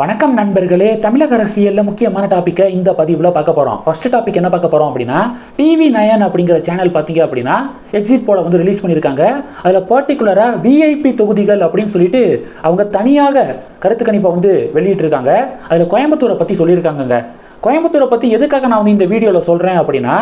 வணக்கம் நண்பர்களே. தமிழக அரசியலில் முக்கியமான டாப்பிக்கை இந்த பதிவில் பார்க்க போகிறோம் ஃபர்ஸ்ட் டாபிக் என்ன பார்க்க போகிறோம் அப்படின்னா டிவி நயன் அப்படிங்கிற சேனல் பார்த்தீங்க அப்படின்னா எக்ஸிட் போல வந்து ரிலீஸ் பண்ணியிருக்காங்க. அதில் பர்டிகுலராக விஐபி தொகுதிகள் அப்படின்னு சொல்லிட்டு அவங்க தனியாக கருத்து கணிப்பை வந்து வெளியிட்டிருக்காங்க. அதில் கோயம்புத்தூரை பற்றி சொல்லியிருக்காங்கங்க. கோயம்புத்தூரை பற்றி எதுக்காக நான் வந்து இந்த வீடியோவில் சொல்கிறேன் அப்படின்னா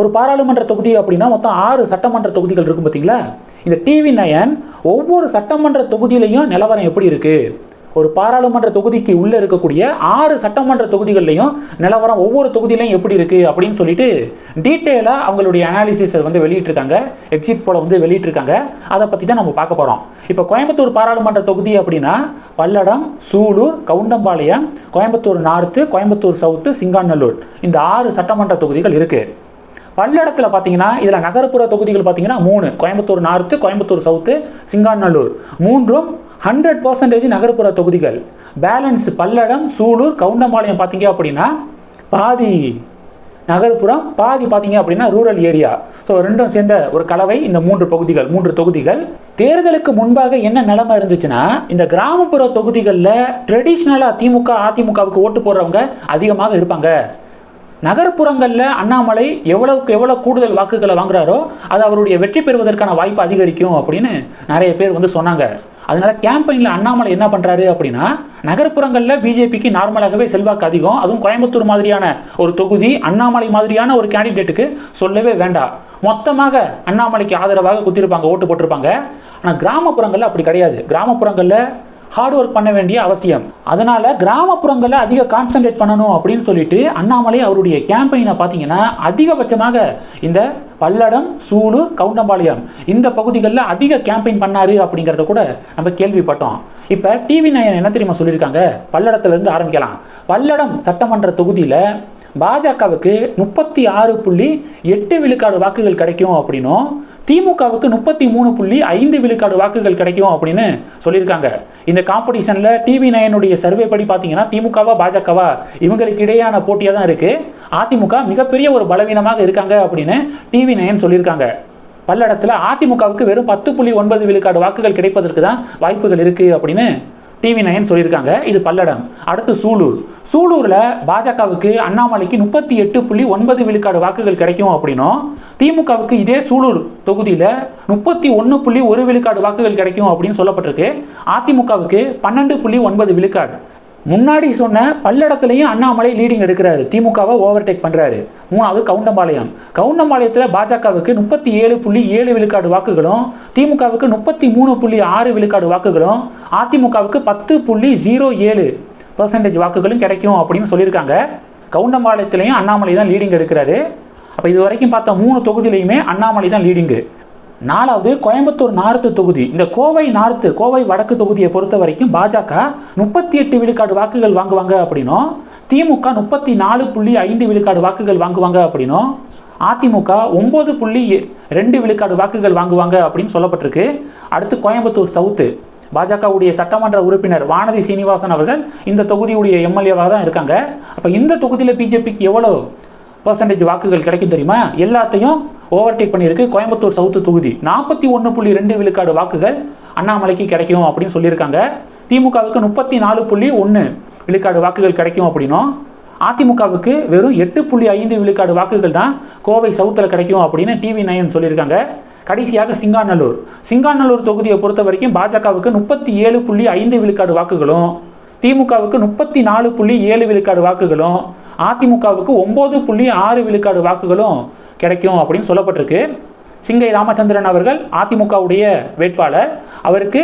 ஒரு பாராளுமன்ற தொகுதி அப்படின்னா மொத்தம் ஆறு சட்டமன்ற தொகுதிகள் இருக்கும் பார்த்தீங்களா இந்த டிவி நயன் ஒவ்வொரு சட்டமன்ற தொகுதியிலையும் நிலவரம் எப்படி இருக்குது ஒரு பாராளுமன்ற தொகுதிக்கு உள்ளே இருக்கக்கூடிய ஆறு சட்டமன்ற தொகுதிகள்லையும் நிலவரம் ஒவ்வொரு தொகுதியிலையும் எப்படி இருக்குது அப்படின்னு சொல்லிட்டு டீட்டெயிலாக அவங்களுடைய அனாலிசிஸை வந்து வெளியிட்டிருக்காங்க. எக்ஸிட் போல வந்து வெளியிட்டிருக்காங்க. அதை பற்றி தான் நம்ம பார்க்க போகிறோம் இப்போ கோயம்புத்தூர் பாராளுமன்ற தொகுதி அப்படின்னா பல்லடம் சூலூர் கவுண்டம்பாளையம் கோயம்புத்தூர் நார்த்து கோயம்புத்தூர் சவுத்து சிங்காநல்லூர். இந்த ஆறு சட்டமன்ற தொகுதிகள் இருக்குது பல்லடத்தில் பார்த்தீங்கன்னா இதில் நகர்ப்புற தொகுதிகள் பார்த்தீங்கன்னா மூணு. Coimbatore north Coimbatore south Singanallur. மூன்றும் ஹண்ட்ரட் பர்சன்டேஜ் நகர்ப்புற தொகுதிகள். பேலன்ஸ் பல்லடம் சூலூர் கவுண்டம்பாளையம் பார்த்தீங்க அப்படின்னா பாதி நகர்ப்புறம் பாதி பார்த்தீங்க அப்படின்னா ரூரல் ஏரியா ஸோ ரெண்டும் சேர்ந்த ஒரு கலவை இந்த மூன்று பகுதிகள் மூன்று தொகுதிகள். தேர்தலுக்கு முன்பாக என்ன நிலைமை இருந்துச்சுன்னா இந்த கிராமப்புற தொகுதிகளில் ட்ரெடிஷ்னலாக திமுக அதிமுகவுக்கு ஓட்டு போடுறவங்க அதிகமாக இருப்பாங்க. நகர்ப்புறங்களில் அண்ணாமலை எவ்வளவுக்கு எவ்வளோ கூடுதல் வாக்குகளை வாங்குறாரோ அது அவருடைய வெற்றி பெறுவதற்கான வாய்ப்பு அதிகரிக்கும் அப்படின்னு நிறைய பேர் வந்து சொன்னாங்க. அதனால கேம்பெயினில் அண்ணாமலை என்ன பண்ணுறாரு அப்படின்னா நகர்ப்புறங்களில் பிஜேபிக்கு நார்மலாகவே செல்வாக்கு அதிகம். அதுவும் கோயம்புத்தூர் மாதிரியான ஒரு தொகுதி அண்ணாமலை மாதிரியான ஒரு கேண்டிடேட்டுக்கு சொல்லவே வேண்டாம். மொத்தமாக அண்ணாமலைக்கு ஆதரவாக குத்திருப்பாங்க ஓட்டு போட்டிருப்பாங்க. ஆனால் கிராமப்புறங்களில் அப்படி கிடையாது. கிராமப்புறங்களில் ஹார்ட் ஒர்க் பண்ண வேண்டிய அவசியம். அதனால கிராமப்புறங்களில் அதிக கான்சென்ட்ரேட் பண்ணணும் அப்படின்னு சொல்லிட்டு அண்ணாமலை அவருடைய கேம்பெயினை பார்த்தீங்கன்னா அதிகபட்சமாக இந்த பல்லடம் சூலூர் கவுண்டம்பாளையம் இந்த பகுதிகளில் அதிக கேம்பெயின் பண்ணாரு அப்படிங்கிறத கூட நம்ம கேள்விப்பட்டோம். இப்போ டிவி நயன் என்ன தெரியுமா சொல்லியிருக்காங்க? பல்லடத்துலேருந்து ஆரம்பிக்கலாம். பல்லடம் சட்டமன்ற தொகுதியில் பாஜகவுக்கு முப்பத்தி ஆறு புள்ளி எட்டு விழுக்காடு வாக்குகள் கிடைக்கும் அப்படின்னும் திமுகவுக்கு முப்பத்தி மூணு புள்ளி ஐந்து விழுக்காடு வாக்குகள் கிடைக்கும் அப்படின்னு சொல்லியிருக்காங்க. இந்த காம்படிஷனில் டிவி நயனுடைய சர்வே படி பார்த்தீங்கன்னா திமுகவா பாஜகவா இவங்களுக்கு இடையான போட்டியாக தான் இருக்குது அதிமுக மிகப்பெரிய ஒரு பலவீனமாக இருக்காங்க அப்படின்னு டிவி நயன் சொல்லியிருக்காங்க. பல்லடத்தில் அதிமுகவுக்கு வெறும் பத்து புள்ளி ஒன்பது விழுக்காடு வாக்குகள் கிடைப்பதற்கு தான் வாய்ப்புகள் இருக்குது அப்படின்னு டிவி நயன் சொல்லியிருக்காங்க. இது பல்லடம். அடுத்து சூலூர். சூலூரில் பாஜகவுக்கு அண்ணாமலைக்கு முப்பத்தி எட்டு புள்ளி ஒன்பது விழுக்காடு வாக்குகள் கிடைக்கும் அப்படின்னும் திமுகவுக்கு இதே சூலூர் தொகுதியில் முப்பத்தி ஒன்று புள்ளி ஒரு விழுக்காடு வாக்குகள் கிடைக்கும் அப்படின்னு சொல்லப்பட்டிருக்கு. அதிமுகவுக்கு பன்னெண்டு புள்ளி ஒன்பது விழுக்காடு. முன்னாடி சொன்ன பல்லடத்துலையும் அண்ணாமலை லீடிங் எடுக்கிறாரு. திமுகவை ஓவர்டேக் பண்ணுறாரு மூணாவது கவுண்டம்பாளையம். கவுண்டம்பாளையத்தில் பாஜகவுக்கு முப்பத்தி ஏழு புள்ளி ஏழு விழுக்காடு வாக்குகளும் திமுகவுக்கு முப்பத்தி மூணு புள்ளி ஆறு விழுக்காடு வாக்குகளும் அதிமுகவுக்கு பத்து புள்ளி ஜீரோ ஏழு பர்சன்டேஜ் வாக்குகளும் கிடைக்கும் அப்படின்னு சொல்லியிருக்காங்க. கவுண்டம்பாளையத்துலையும் அண்ணாமலை தான் லீடிங் எடுக்கிறாரு. அப்போ இது வரைக்கும் பார்த்த மூணு தொகுதியிலையுமே அண்ணாமலை தான் லீடிங்கு நாலாவது கோயம்புத்தூர் நார்த்து தொகுதி. இந்த கோவை நார்த்து கோவை வடக்கு தொகுதியை பொறுத்த வரைக்கும் பாஜக முப்பத்தி எட்டு விழுக்காடு வாக்குகள் வாங்குவாங்க அப்படின்னும் திமுக முப்பத்தி நாலு புள்ளி ஐந்து விழுக்காடு வாக்குகள் வாங்குவாங்க அப்படின்னும் அதிமுக ஒம்பது புள்ளி ரெண்டு விழுக்காடு வாக்குகள் வாங்குவாங்க அப்படின்னு சொல்லப்பட்டிருக்கு. அடுத்து கோயம்புத்தூர் சவுத்து. பாஜகவுடைய சட்டமன்ற உறுப்பினர் வானதி சீனிவாசன் அவர்கள் இந்த தொகுதியுடைய எம்எல்ஏவாக தான் இருக்காங்க. அப்போ இந்த தொகுதியில் பிஜேபிக்கு எவ்வளோ பர்சன்டேஜ் வாக்குகள் கிடைக்கும் தெரியுமா? எல்லாத்தையும் ஓவர்டேக் பண்ணியிருக்கு. கோயம்புத்தூர் சவுத்து தொகுதி. நாற்பத்தி ஒன்று புள்ளி ரெண்டு விழுக்காடு வாக்குகள் அண்ணாமலைக்கு கிடைக்கும் அப்படின்னு சொல்லியிருக்காங்க. திமுகவுக்கு முப்பத்தி நாலு புள்ளி ஒன்று விழுக்காடு வாக்குகள் கிடைக்கும் அப்படின்னும். அதிமுகவுக்கு வெறும் எட்டு புள்ளி ஐந்து விழுக்காடு வாக்குகள் தான் கோவை சவுத்தில் கிடைக்கும் அப்படின்னு டிவி நயன் சொல்லியிருக்காங்க. கடைசியாக சிங்காநல்லூர். சிங்காநல்லூர் தொகுதியை பொறுத்த வரைக்கும் பாஜகவுக்கு முப்பத்தி ஏழு புள்ளி ஐந்து விழுக்காடு வாக்குகளும் திமுகவுக்கு முப்பத்தி நாலு புள்ளி ஏழு விழுக்காடு வாக்குகளும் அதிமுகவுக்கு ஒம்பது புள்ளி ஆறு விழுக்காடு வாக்குகளும் கிடைக்கும் அப்படின்னு சொல்லப்பட்டிருக்கு. சிங்கை ராமச்சந்திரன் அவர்கள் அதிமுகவுடைய வேட்பாளர். அவருக்கு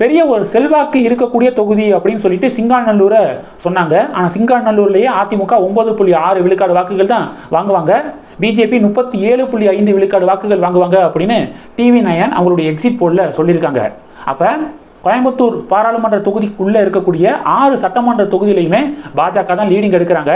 பெரிய ஒரு செல்வாக்கு இருக்கக்கூடிய தொகுதி அப்படின்னு சொல்லிட்டு சிங்காநல்லூரை சொன்னாங்க. ஆனால் சிங்காநல்லூர்லேயே அதிமுக ஒன்பது புள்ளி ஆறு விழுக்காடு வாக்குகள் தான் வாங்குவாங்க. பிஜேபி முப்பத்தி ஏழு புள்ளி ஐந்து விழுக்காடு வாக்குகள் வாங்குவாங்க அப்படின்னு டிவி நயன் அவங்களுடைய எக்ஸிட் போலில் சொல்லியிருக்காங்க. அப்போ கோயம்புத்தூர் பாராளுமன்ற தொகுதிக்குள்ளே இருக்கக்கூடிய ஆறு சட்டமன்ற தொகுதியிலையுமே பாஜக தான் லீடிங் எடுக்கிறாங்க.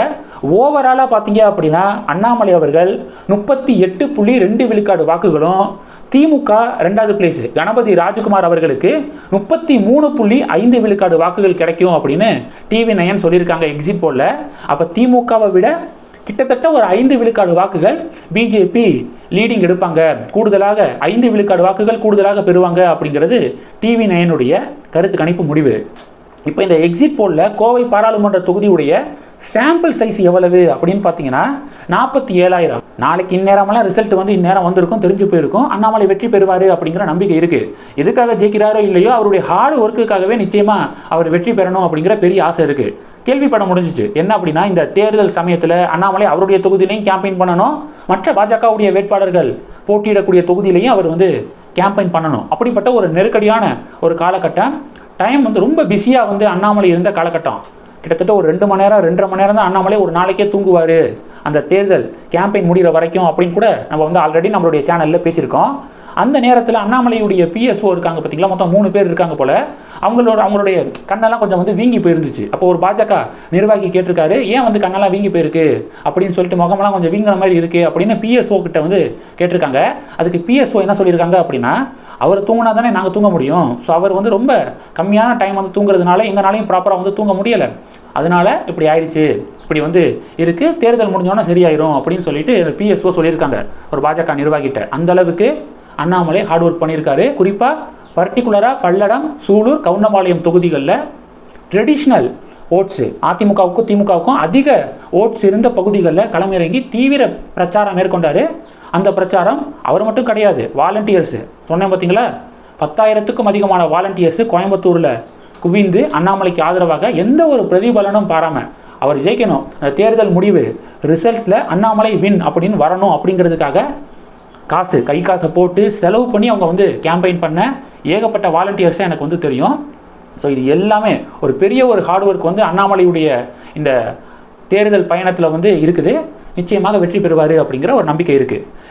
ஓவராலாக பார்த்தீங்க அப்படின்னா அண்ணாமலை அவர்கள் முப்பத்தி எட்டு புள்ளி ரெண்டு விழுக்காடு வாக்குகளும் திமுக ரெண்டாவது பிளேஸ் கணபதி ராஜகுமார் அவர்களுக்கு முப்பத்தி மூணு புள்ளி ஐந்து விழுக்காடு வாக்குகள் கிடைக்கும் அப்படின்னு டிவி நயன் சொல்லியிருக்காங்க எக்ஸிட் போலில் அப்போ திமுகவை விட கிட்டத்தட்ட ஒரு ஐந்து விழுக்காடு வாக்குகள் பிஜேபி லீடிங் எடுப்பாங்க. கூடுதலாக ஐந்து விழுக்காடு வாக்குகள் கூடுதலாக பெறுவாங்க அப்படிங்கிறது டிவி நயனுடைய கருத்து கணிப்பு முடிவு. இப்போ இந்த எக்ஸிட் போலில் கோவை பாராளுமன்ற தொகுதியுடைய சாம்பிள் சைஸ் எவ்வளவு அப்படின்னு பார்த்தீங்கன்னா நாற்பத்தி ஏழாயிரம். நாளைக்கு இந்நேரமெல்லாம் ரிசல்ட் வந்து இந்நேரம் வந்திருக்கும் தெரிஞ்சு போயிருக்கும். அண்ணாமலை வெற்றி பெறுவார் அப்படிங்கிற நம்பிக்கை இருக்குது எதுக்காக ஜெயிக்கிறாரோ இல்லையோ அவருடைய ஹார்ட் ஒர்க்குக்காகவே நிச்சயமாக அவர் வெற்றி பெறணும் அப்படிங்கிற பெரிய ஆசை இருக்குது கேள்விப்பட முடிஞ்சிச்சு. என்ன அப்படின்னா இந்த தேர்தல் சமயத்தில் அண்ணாமலை அவருடைய தொகுதியிலையும் கேம்பெயின் பண்ணணும். மற்ற பாஜகவுடைய வேட்பாளர்கள் போட்டியிடக்கூடிய தொகுதியிலையும் அவர் வந்து கேம்பெயின் பண்ணணும். அப்படிப்பட்ட ஒரு நெருக்கடியான ஒரு காலகட்டம். டைம் வந்து ரொம்ப பிஸியாக வந்து அண்ணாமலை இருந்த காலகட்டம். கிட்டத்தட்ட ஒரு ரெண்டு மணி நேரம் ரெண்டரை மணி நேரம் தான் அண்ணாமலை ஒரு நாளைக்கே தூங்குவார். அந்த தேர்தல் கேம்பெயின் முடிகிற வரைக்கும் அப்படின்னு கூட நம்ம வந்து ஆல்ரெடி நம்மளுடைய சேனலில் பேசியிருக்கோம். அந்த நேரத்தில் அண்ணாமலையுடைய பிஎஸ்ஓ இருக்காங்க பார்த்தீங்களா மொத்தம் மூணு பேர் இருக்காங்க போல. அவங்களோட அவங்களுடைய கண்ணெல்லாம் கொஞ்சம் வந்து வீங்கி போயிருந்துச்சு. அப்போ ஒரு பாஜக நிர்வாகி கேட்டிருக்காரு ஏன் வந்து கண்ணெல்லாம் வீங்கி போயிருக்கு? அப்படின்னு சொல்லிட்டு முகமெல்லாம் கொஞ்சம் வீங்கின மாதிரி இருக்கு அப்படின்னு பிஎஸ்ஓ கிட்ட வந்து கேட்டிருக்காங்க. அதுக்கு பிஎஸ்ஓ என்ன சொல்லியிருக்காங்க அப்படின்னா அவர் தூங்கினா தானே நாங்கள் தூங்க முடியும். ஸோ அவர் வந்து ரொம்ப கம்மியான டைம் வந்து தூங்குறதுனால எங்களாலையும் ப்ராப்பராக வந்து தூங்க முடியலை. அதனால இப்படி ஆயிடுச்சு. இப்படி வந்து இருக்கு. தேர்தல் முடிஞ்சோன்னா சரியாயிரும் அப்படின்னு சொல்லிட்டு பிஎஸ்ஓ சொல்லியிருக்காங்க. ஒரு பாஜக நிர்வாகிட்ட அந்த அளவுக்கு அண்ணாமலை ஹார்ட் ஒர்க் பண்ணியிருக்காரு. குறிப்பாக பர்டிகுலராக பல்லடம் சூலூர் கவுண்டம்பாளையம் தொகுதிகளில் ட்ரெடிஷ்னல் ஓட்ஸு அதிமுகவுக்கும் திமுகவுக்கும் அதிக ஓட்ஸ் இருந்த பகுதிகளில் களமிறங்கி தீவிர பிரச்சாரம் மேற்கொண்டார். அந்த பிரச்சாரம் அவர் மட்டும் கிடையாது வாலண்டியர்ஸு சொன்னேன் பார்த்தீங்களா பத்தாயிரத்துக்கும் அதிகமான வாலண்டியர்ஸு கோயம்புத்தூரில் குவிந்து அண்ணாமலைக்கு ஆதரவாக எந்த ஒரு பிரதிபலனும் பாராமல் அவர் ஜெயிக்கணும். அந்த தேர்தல் முடிவு ரிசல்ட்டில் அண்ணாமலை வின் அப்படின்னு வரணும் அப்படிங்கிறதுக்காக காசு கை காசை போட்டு செலவு பண்ணி அவங்க வந்து கேம்பெயின் பண்ண ஏகப்பட்ட வாலண்டியர்ஸை எனக்கு வந்து தெரியும். ஸோ இது எல்லாமே ஒரு பெரிய ஒரு ஹார்ட் ஒர்க் வந்து அண்ணாமலையுடைய இந்த தேர்தல் பயணத்தில் வந்து இருக்குது. நிச்சயமாக வெற்றி பெறுவார் அப்படிங்கிற ஒரு நம்பிக்கை இருக்குது